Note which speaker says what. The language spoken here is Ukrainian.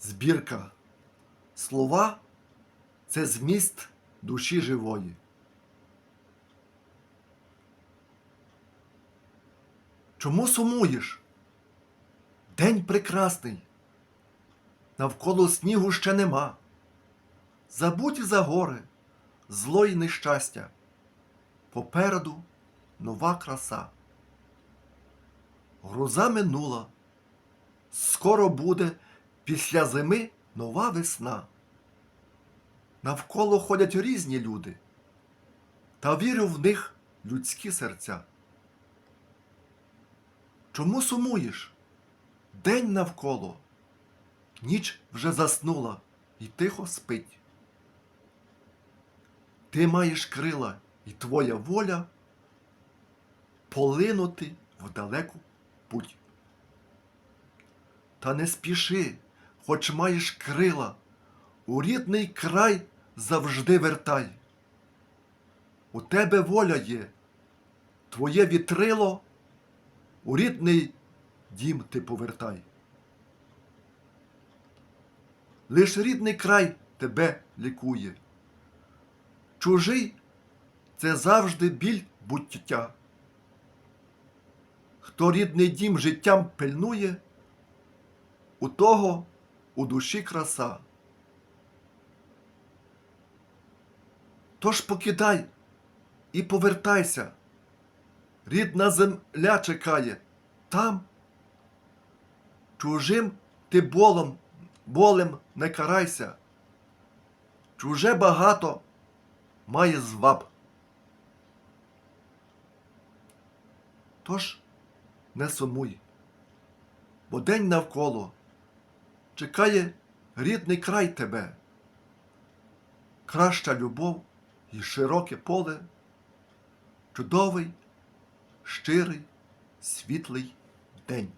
Speaker 1: збірка. Слова це зміст душі живої. Чому сумуєш? День прекрасний. Навколо снігу ще нема. Забудь за гори, зло й нещастя. Попереду нова краса. Груза минула. Скоро буде після зими нова весна. Навколо ходять різні люди, та вірю в них людські серця. Чому сумуєш? День навколо, ніч вже заснула і тихо спить. Ти маєш крила і твоя воля полинути в далеку путь. Та не спіши, хоч маєш крила, у рідний край завжди вертай. У тебе воля є, твоє вітрило, у рідний дім ти повертай. Лиш рідний край тебе лікує. Чужий це завжди біль буття. Хто рідний дім життям пильнує, у того у душі краса. Тож покидай і повертайся. Рідна земля чекає там. Чужим ти болом, болем не карайся. Чуже багато має зваб. Тож не сумуй, бо день навколо чекає рідний край тебе. Краща любов і широке поле, чудовий, щирий, світлий день.